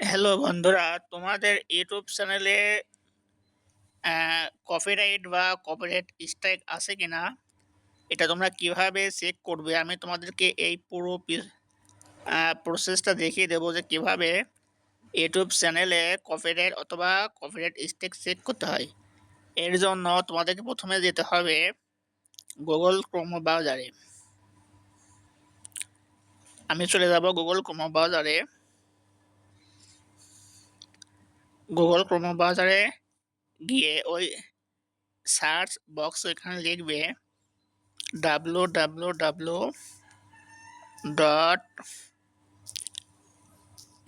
Hello বন্ধুরা। তোমাদের YouTube চ্যানেলে কপিরাইট বা কপিরাইট স্ট্রাইক আছে কিনা, এটা তোমরা কীভাবে চেক করবে? আমি তোমাদেরকে এই পুরো প্রসেসটা দেখিয়ে দেবো যে কীভাবে ইউটিউব চ্যানেলে কপিরাইট অথবা কপিরাইট স্ট্রাইক চেক করতে হয়। এর জন্য তোমাদেরকে প্রথমে যেতে হবে গুগল ক্রোম ব্রাউজারে আমি চলে যাব গুগল ক্রোম ব্রাউজারে গুগল ক্রোম ব্রাউজারে গিয়ে ওই সার্চ বক্স এখানে লিখবে W W W dot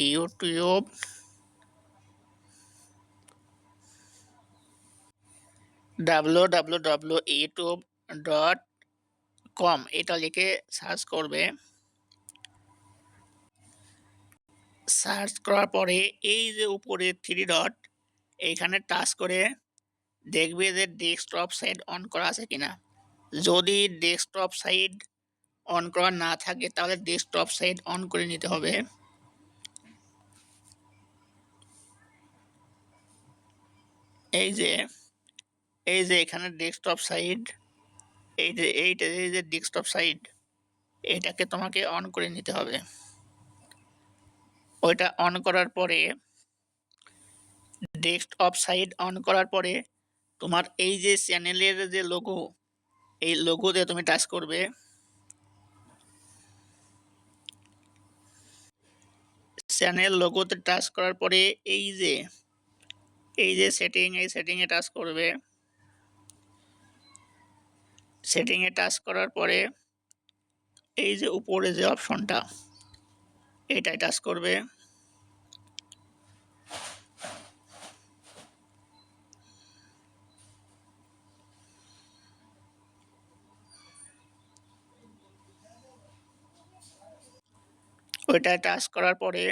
YouTube W W W YouTube dot com এটা লিখে সার্চ করবে। সার্চ করার পরে এই যে উপরে থ্রি ডট এইখানে টাচ করে দেখবে যে ডেস্কটপ সাইড অন করা আছে কিনা। যদি ডেস্কটপ সাইড অন করা না থাকে, তাহলে ডেস্কটপ সাইড অন করে নিতে হবে। এই যে এই যে এখানে ডেস্কটপ সাইড এই যে, এইটা এই যে ডেস্কটপ সাইড এটাকে তোমাকে অন করে নিতে হবে। ওইটা অন করার পরে ডেস্কটপ সাইড অন করার পরে, তোমার এই যে চ্যানেলের যে লোগো এই লোগোতে তুমি টাচ করবে। চ্যানেল লোগোতে টাচ করার পরে এই যে এই যে সেটিং এই সেটিংয়ে টাচ করবে। সেটিংয়ে টাচ করার পরে, এই যে উপরে যে অপশনটা এটাই টাচ করবে। ওইটা টাচ করার পরে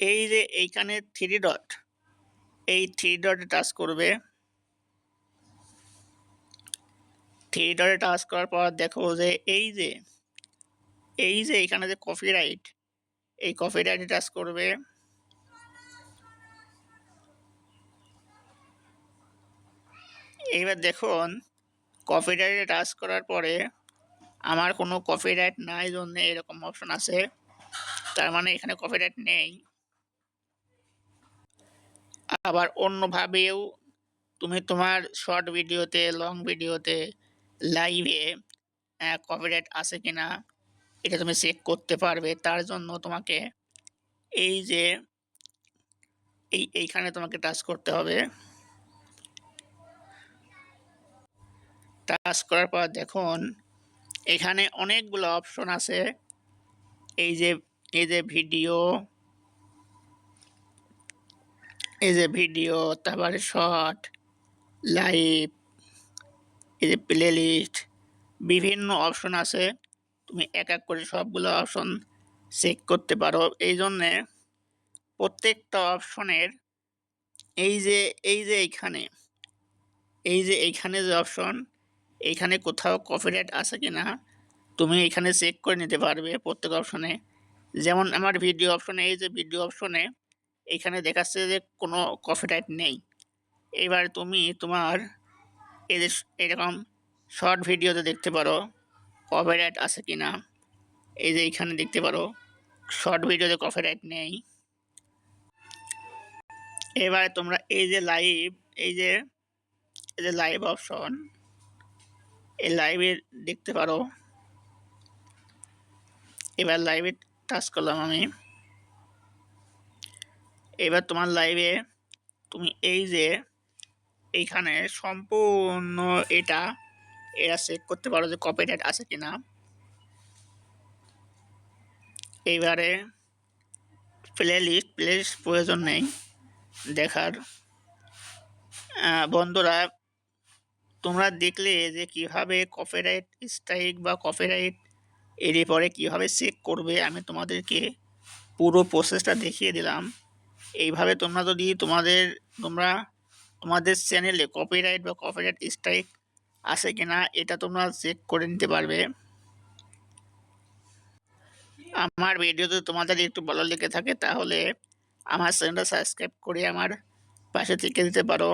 এই যে এইখানে থ্রি ডট এই থ্রি ডটে টাচ করবে। থ্রি ডটে টাচ করার পর দেখো যে এই যে এই যে এখানে যে কপিরাইট এই কপিরাইটে টাচ করবে। এইবার দেখুন, কফি কপিরাইটে টাচ করার পরে আমার কোনো কপিরাইট নাই জন্য এরকম অপশন আছে। তার মানে এখানে কপিরাইট নেই। আবার অন্যভাবেও তুমি তোমার শর্ট ভিডিওতে, লং ভিডিওতে, লাইভে কপিরাইট আছে কিনা এটা তুমি চেক করতে পারবে, তার জন্য তোমাকে এই যে, এই, এইখানে তোমাকে টাচ করতে হবে। টাচ করার পর দেখুন, এখানে অনেকগুলো অপশন আছে। এই যে এই যে ভিডিও এই যে ভিডিও তারপরে শর্ট লাইভ এই যে প্লে লিস্ট বিভিন্ন অপশন আছে। তুমি এক এক করে সবগুলো অপশন চেক করতে পারো। এই জন্যে প্রত্যেকটা অপশনের এই যে এই যে এইখানে, এই যে এইখানে যে অপশন এইখানে কোথাও কপিরাইট আছে কি না তুমি এখানে চেক করে নিতে পারবে প্রত্যেক অপশনে যেমন আমার ভিডিও অপশনে এই যে ভিডিও অপশনে এখানে দেখাচ্ছে যে কোনো কপিরাইট নেই। এবার তুমি তোমার যে এরকম শর্ট ভিডিওতে দেখতে পারো। কপিরাইট আছে কি না এই যে এইখানে দেখতে পারো শর্ট ভিডিওতে কপিরাইট নেই। এবারে তোমরা এই যে লাইভ এই যে এই যে লাইভ অপশন এই লাইভে দেখতে পারো। এবার লাইভে টাচ করলাম আমি। এবার তোমার লাইভে তুমি এই যে, এইখানে সম্পূর্ণ এটা এরা চেক করতে পারো যে কপিরাইট আছে কি না এইবারে প্লে লিস্ট প্লে লিস্ট প্রয়োজন নেই দেখার। বন্ধুরা, তোমরা দেখলে যে কীভাবে কপিরাইট স্ট্রাইক বা কপিরাইট এর পরে কীভাবে চেক করবে, আমি তোমাদেরকে পুরো প্রসেসটা দেখিয়ে দিলাম। এইভাবে তোমরা যদি তোমাদের, তোমরা তোমাদের চ্যানেলে কপিরাইট বা কপিরাইট স্ট্রাইক আছে কিনা এটা তোমরা চেক করে নিতে পারবে। আমার ভিডিওতে তোমাদের একটু ভালো লেগে থাকে তাহলে আমার চ্যানেলটা সাবস্ক্রাইব করে আমার পাশে থেকে দিতে পারো।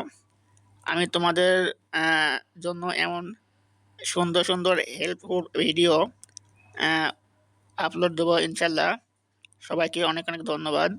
আমি তোমাদের জন্য এমন সুন্দর সুন্দর হেল্পফুল ভিডিও আপলোড দেবো ইনশাল্লাহ সবাইকে অনেক অনেক ধন্যবাদ।